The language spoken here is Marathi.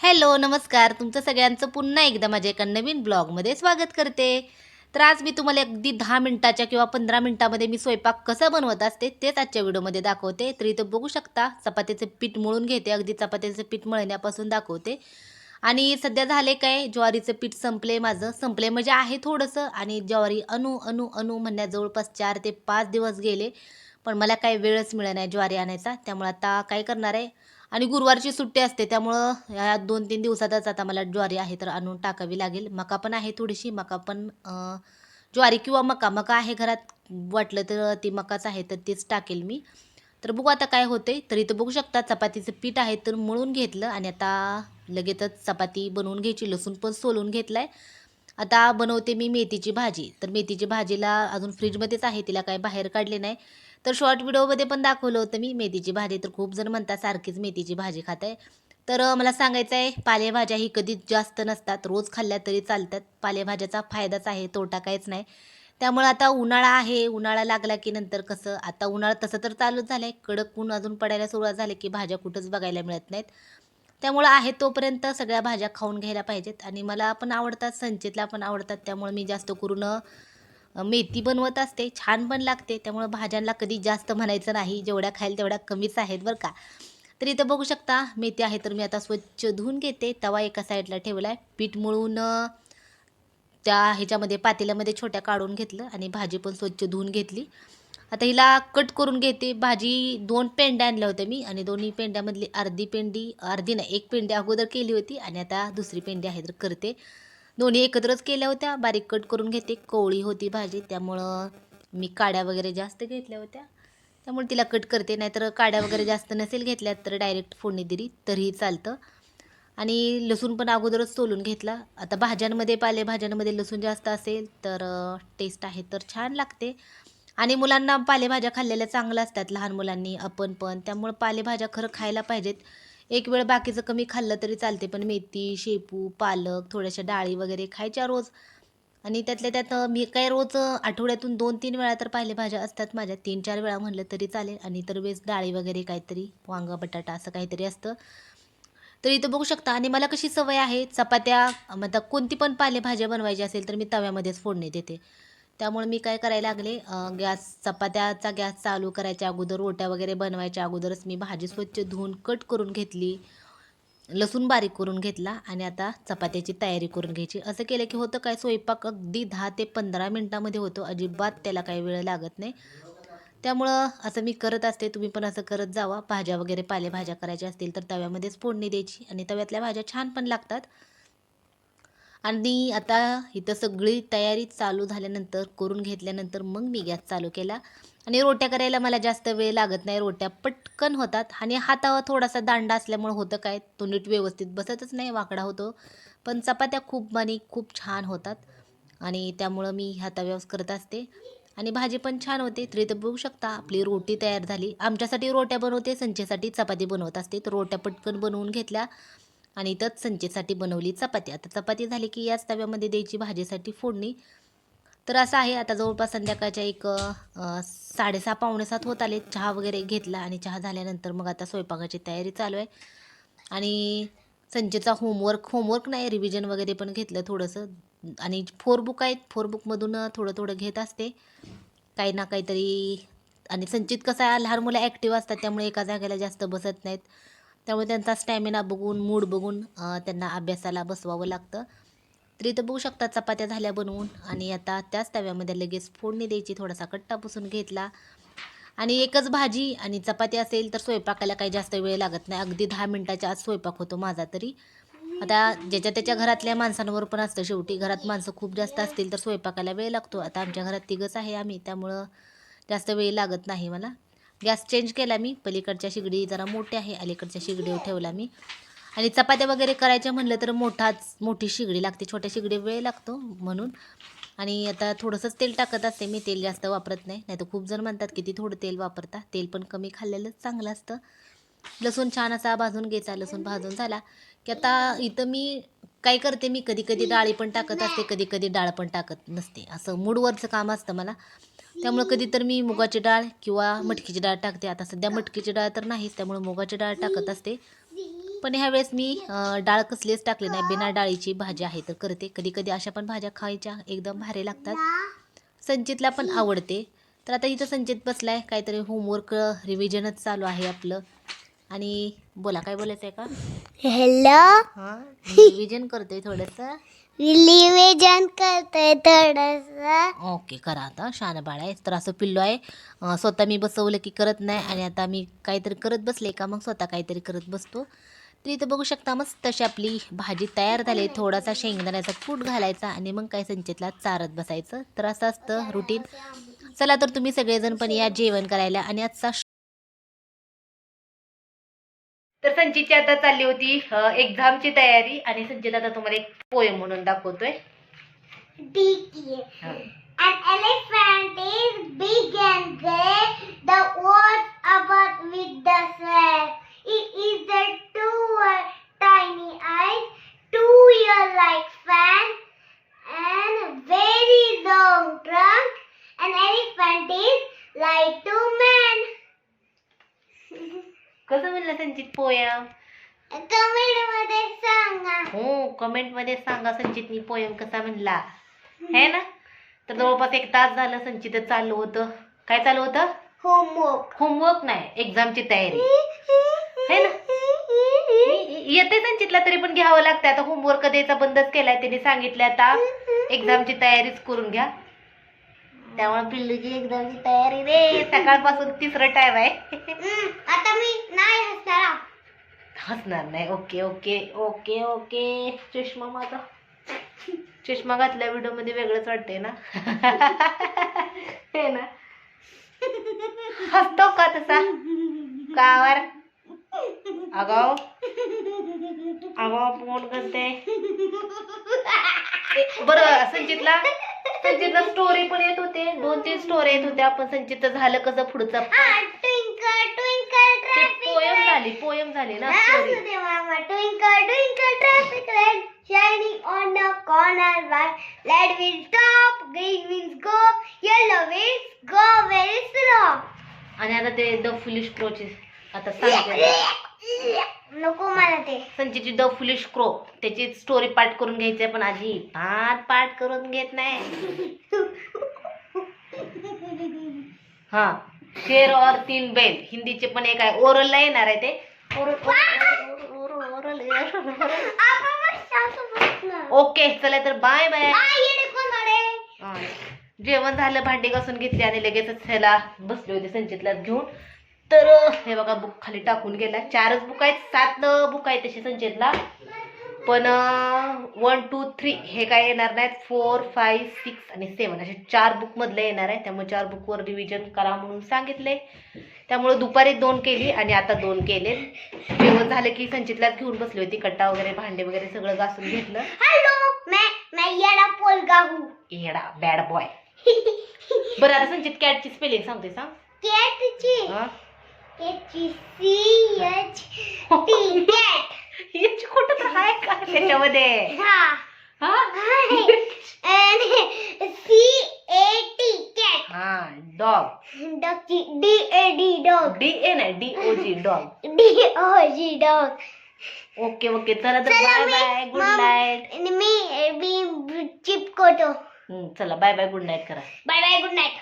हॅलो नमस्कार. तुमचं सगळ्यांचं पुन्हा एकदा माझ्या एका नवीन ब्लॉगमध्ये स्वागत करते. तर आज मी तुम्हाला अगदी दहा मिनटाच्या किंवा पंधरा मिनटामध्ये मी स्वयंपाक कसा बनवत असते तेच आजच्या व्हिडिओमध्ये दाखवते. तर इथं बघू शकता चपातीचं पीठ मळून घेते. अगदी चपातीचं पीठ मळण्यापासून दाखवते. आणि सध्या झाले काय ज्वारीचं पीठ संपले माझं. संपले म्हणजे आहे थोडंसं आणि ज्वारी अणू अणू अणु म्हणण्यात जवळपास चार ते पाच दिवस गेले. पण मला काही वेळच मिळत नाही ज्वारी आणायचा. त्यामुळे आता काय करणार आहे? आणि गुरुवारची सुट्टी असते त्यामुळं या दोन तीन दिवसातच आता मला ज्वारी आहे तर आणून टाकावी लागेल. मका पण आहे थोडीशी मका पण ज्वारी किंवा मका मका आहे घरात वाटलं तर ती मकाच आहे तर तीच टाकेल मी. तर बघू आता काय होते तर इथं बघू शकता चपातीचं पीठ आहे तर मळून घेतलं आणि आता लगेचच चपाती बनवून घ्यायची लसूण पण सोलून घेतलाय. आता बनवते मी मेथीची भाजी. तर मेथीची भाजीला अजून फ्रीजमध्येच आहे तिला काय बाहेर काढले नाही. तर शॉर्ट व्हिडिओमध्ये पण दाखवलं होतं मी. मेथीची भाजी तर खूप जण म्हणतात सारखीच मेथीची भाजी खात आहे तर मला सांगायचं आहे पालेभाज्या ही कधीच जास्त नसतात. रोज खाल्ल्या तरी चालतात. पालेभाज्याचा फायदाच आहे तोटा काहीच नाही. त्यामुळे आता उन्हाळा आहे. उन्हाळा लागला की नंतर कसं आता उन्हाळा तसं तर चालूच झालं आहे कडक ऊन अजून पडायला सुरुवात झाली की भाज्या कुठंच बघायला मिळत नाहीत. त्यामुळं आहे तोपर्यंत सगळ्या भाज्या खाऊन घ्यायला पाहिजेत. आणि मला पण आवडतात संचितला पण आवडतात. त्यामुळे मी जास्त करून मेथी बनवत असते छान पण लागते. त्यामुळं भाज्यांना कधी जास्त म्हणायचं नाही जेवढ्या खाईल तेवढ्या कमीच आहेत बरं का. तर इथं बघू शकता मेथी आहे तर मी आता स्वच्छ धुवून घेते. तवा एका साईडला ठेवला आहे पीठ मळून त्या ह्याच्यामध्ये पातेल्यामध्ये छोट्या काढून घेतलं आणि भाजी पण स्वच्छ धुवून घेतली. आता हिला कट करून घेते. भाजी दोन पेंड्या आणल्या होत्या मी आणि दोन्ही पेंड्यामधली अर्धी पेंडी अर्धी नाही एक पेंडी अगोदर केली होती आणि आता दुसरी पेंडी आहे तर करते. दोन्ही एकत्रच केल्या होत्या. बारीक कट करून घेते. कोवळी होती भाजी त्यामुळं मी काड्या वगैरे जास्त घेतल्या होत्या. त्यामुळे तिला कट करते. नाहीतर काड्या वगैरे जास्त नसेल घेतल्या तर डायरेक्ट फोडणी दिली तरीही चालतं. आणि लसूण पण अगोदरच सोलून घेतला. आता भाज्यांमध्ये पालेभाज्यांमध्ये लसूण जास्त असेल तर टेस्ट आहे तर छान लागते. आणि मुलांना पालेभाज्या खाल्लेल्या चांगल्या असतात. लहान मुलांनी आपण पण. त्यामुळं पालेभाज्या खरं खायला पाहिजेत. एक वेळ बाकीचं कमी खाल्लं तरी चालते पण मेथी शेपू पालक थोड्याशा डाळी वगैरे खायच्या रोज. आणि त्यातल्या त्यात मी काय रोज आठवड्यातून दोन तीन वेळा तर पालेभाज्या असतात माझ्या. तीन चार वेळा म्हणलं तरी चालेल. आणि तर वेळेस डाळी वगैरे काहीतरी वांगा बटाटा असं काहीतरी असतं. तर इथं बघू शकता. आणि मला कशी सवय आहे चपात्या मतलब कोणती पण पालेभाज्या बनवायची असेल तर मी तव्यामध्येच फोडणी देते. त्यामुळे मी काय करायला लागले गॅस चपात्याचा गॅस चालू करायच्या अगोदर ओट्या वगैरे बनवायच्या अगोदरच मी भाजी स्वच्छ धुवून कट करून घेतली लसूण बारीक करून घेतला आणि आता चपात्याची तयारी करून घ्यायची. असं केलं की होतं काय स्वयंपाक अगदी दहा ते पंधरा मिनटामध्ये होतो. अजिबात त्याला काही वेळ लागत नाही. त्यामुळं असं मी करत असते. तुम्ही पण असं करत जावा. भाज्या वगैरे पालेभाज्या करायच्या असतील तर तव्यामध्येच फोडणी द्यायची आणि तव्यातल्या भाज्या छान पण लागतात. आणि आता इथं सगळी तयारी चालू झाल्यानंतर करून घेतल्यानंतर मग मी गॅस चालू केला. आणि रोट्या करायला मला जास्त वेळ लागत नाही. रोट्या पटकन होतात. आणि हातावर थोडासा दांडा असल्यामुळे होतं काय तो नीट व्यवस्थित बसतच नाही वाकडा होतो. पण चपात्या खूप आणि खूप छान होतात. आणि त्यामुळं मी ह्या करत असते. आणि भाजी पण छान होते. तरी तर बघू शकता आपली रोटी तयार झाली. आमच्यासाठी रोट्या बनवते संचेसाठी चपाती बनवत असते. तर रोट्या पटकन बनवून घेतल्या. आणि इथंच संचेसाठी बनवली चपाती. आता चपाती झाली की याच तव्यामध्ये द्यायची भाजीसाठी फोडणी. तर असं आहे आता जवळपास संध्याकाळच्या एक साडेसहा पावणे सात होत आले. चहा वगैरे घेतला आणि चहा झाल्यानंतर मग आता स्वयंपाकाची तयारी चालू आहे. आणि संचेचा होमवर्क होमवर्क नाही रिव्हिजन वगैरे पण घेतलं थोडंसं. आणि फोर बुक आहेत फोर बुकमधून थोडं थोडं घेत असते. काही ना काहीतरी आणि संचित कसं आहे लहान मुलं ॲक्टिव्ह असतात त्यामुळे एका जागेला जास्त बसत नाहीत. त्यामुळे त्यांचा स्टॅमिना बघून मूड बघून त्यांना अभ्यासाला बसवावं लागतं. तरी तर बघू शकता चपात्या झाल्या बनवून आणि आता त्याच तव्यामध्ये लगेच फोडणी द्यायची थोडासा कट्टा पुसून घेतला. आणि एकच भाजी आणि चपाती असेल तर स्वयंपाकाला काही जास्त वेळ लागत नाही. अगदी दहा मिनटाच्या आत स्वयंपाक होतो माझा तरी. आता ज्याच्या त्याच्या घरातल्या माणसांवर पण असतं शेवटी. घरात माणसं खूप जास्त असतील तर स्वयंपाकाला वेळ लागतो. आता आमच्या घरात तिघंच आहे आम्ही त्यामुळं जास्त वेळ लागत नाही मला. गॅस चेंज केला मी पलीकडच्या शिगडी जरा मोठी आहे अलीकडच्या शिगडीवर ठेवला मी. आणि चपात्या वगैरे करायच्या म्हणलं तर मोठाच मोठी शिगडी लागते छोट्या शिगडी वेळ लागतो म्हणून. आणि आता थोडंसंच तेल टाकत असते मी तेल जास्त वापरत नाही. नाही तर खूप जण म्हणतात किती थोडं तेल वापरता तेल पण कमी खाल्लेलं चांगलं असतं. लसूण छान असा भाजून घ्यायचा लसूण भाजून झाला की आता इथं मी काय करते मी कधी कधी डाळी पण टाकत असते कधी कधी डाळ पण टाकत नसते. असं मूडवरचं काम असतं मला. त्यामुळं कधी तर मी मुगाची डाळ किंवा मटकीची डाळ टाकते. आता सध्या मटकीची डाळ तर नाहीच त्यामुळं मुगाची डाळ टाकत असते. पण ह्यावेळेस मी डाळ कसलीच टाकली नाही. बिना डाळीची भाजी आहे तर करते. कधी कधी अशा पण भाज्या खायच्या एकदम भारी लागतात. संचितला पण आवडते. तर आता इथं संचित बसलाय. काहीतरी होमवर्क रिव्हिजनच चालू आहे आपलं. आणि बोला काय बोलायचं आहे का? हॅलो? हां? रिव्हिजन करतोय थोडंसं. निवेदन करतोय थोडस. ओके करा आता. शान बाळ आहे. तर असं पिल्लो आहे. अं, स्वतः मी बसवलं की करत नाही आणि आता मी काहीतरी करत बसले का मग स्वतः काहीतरी करत बसतो. तर इथं बघू शकता मस्त तशी आपली भाजी तयार झाली थोडासा शेंगदाण्याचा कूट घालायचा आणि मग काय संचितला चारत बसायचं. तर असं असतं रुटीन चला तर तुम्ही सगळेजण पण या जेवण करायला आणि आजचा तर संचितची आता चालली होती एक्झामची तयारी आणि संचित आता तुम्हाला एक पोयम म्हणून दाखवतोय An elephant is big and gray. The words about with the sweat. It is the two uh, tiny eyes, two ear like fan, and very long trunk. An elephant is like two. कसं म्हणलं संचित पोयम? कमेंटमध्ये सांगा. हो कमेंटमध्ये सांगा संचितनी पोयम कसा म्हणला. है ना? तर जवळपास एक तास झालं संचित चालू होतं. काय चालू होतं? होमवर्क होमवर्क नाही एक्झामची तयारी. है ना? येते संचितला तरी पण घ्यावं लागतं आता होमवर्क द्यायचा बंदच केलाय त्यांनी सांगितलं आता. एक्झामची तयारीच करून घ्या. त्यामुळे पिल्लूची एक्झामची तयारी रे. सकाळपासून तिसरं टाइम आहे. आता मी नाही हसणार. हसणार नाही. ओके ओके ओके ओके चष्मा माझा. चष्मा घातल्या व्हिडिओमध्ये वेगळंच वाटतंय ना. हे ना. हसतो का तसा? कावर अगाव? अगाव फोन करते बरं संचितला? संचितला स्टोरी पण येत होते. दोन तीन स्टोरी येत होत्या पण संचित झालं कसं पुढचं ट्विंकल ट्विंकल पोयम झाली पोयम झाली ना असू स्टोरी दे मामा twinkle twinkle traffic light shining on a corner white red will stop green means go yellow means go very slow. आणि आता ते द फुलिश क्रोचे आता सांगते नको मला ते. संचितची द फुलिश क्रो त्याची स्टोरी पाठ करून घ्यायची पण आजी भात पाठ करून घेत नाही. हा शेर और तीन बैल हिंदीचे पण एक आहे. ओरलला येणार आहे ते. Oral oral. ओके चला तर बाय बाय. जेवण झालं भांडी घासून घेतली आणि लगेचच ह्याला बसले होते संचितलाच घेऊन. तर हे बघा बुक खाली टाकून गेला चारच बुक आहेत. सात बुक आहेत तसे संचितला पण वन टू थ्री हे काय येणार नाहीत. फोर फाईव्ह सिक्स आणि सेवन असे चार बुक मधले येणार आहे त्यामुळे चार बुकवर रिव्हिजन करा म्हणून सांगितले. त्यामुळे दुपारी दोन केली आणि आता दोन केले. जेवण झालं की संचितलाच घेऊन बसली होती. कट्टा वगैरे भांडे वगैरे सगळं घासून घेतलं. हॅलो मैं मैं येडा पोलगा येडा बॅड बॉय बरं आता संचित कॅटची स्पेलिंग सांगते सांग. कॅटची याची खोटं तर आहे का त्याच्यामध्ये? हा. हा? सी ए टी कॅट हा dog डॉगची D A D dog D A नाही D O G dog D O G dog okay okay चला तर बाय बाय गुड नाईट मी मी चिपकोतो चला बाय बाय गुड नाईट करा. Bye bye good night